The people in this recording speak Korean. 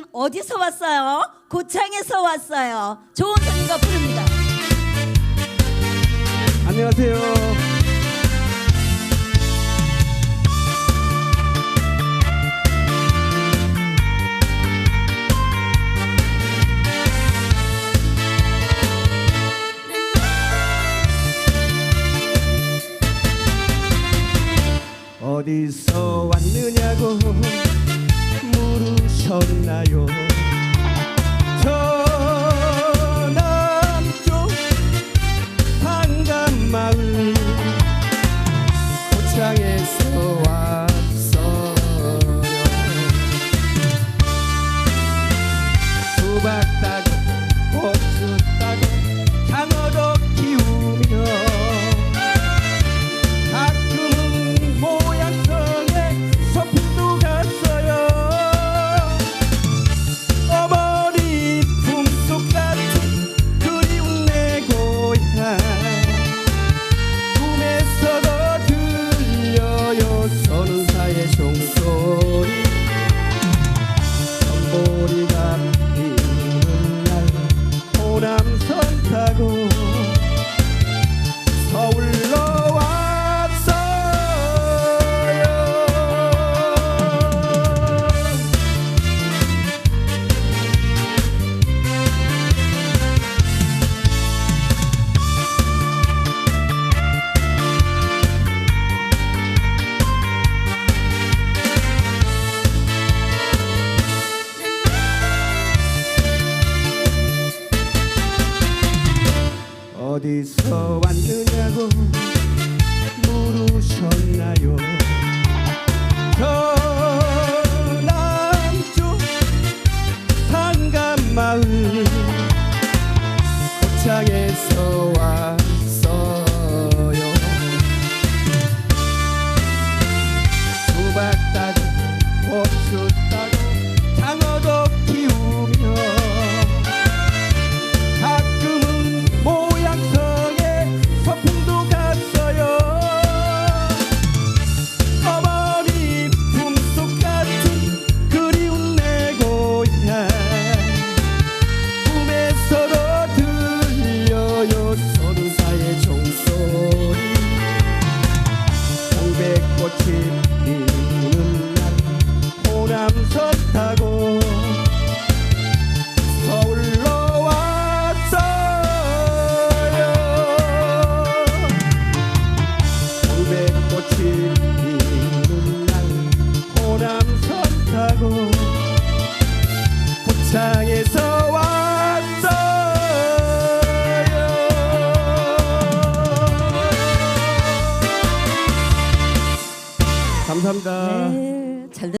민족은 어디서 왔어요? 고창에서 왔어요. 좋은 소리가 부릅니다. 안녕하세요. 어디서 왔느냐고 미쳤나요? 저 남쪽 한강 마을 Oh. 어디서 왔느냐고. 있는 날 호남선 타고 고창에서 왔어요 감사합니다 네.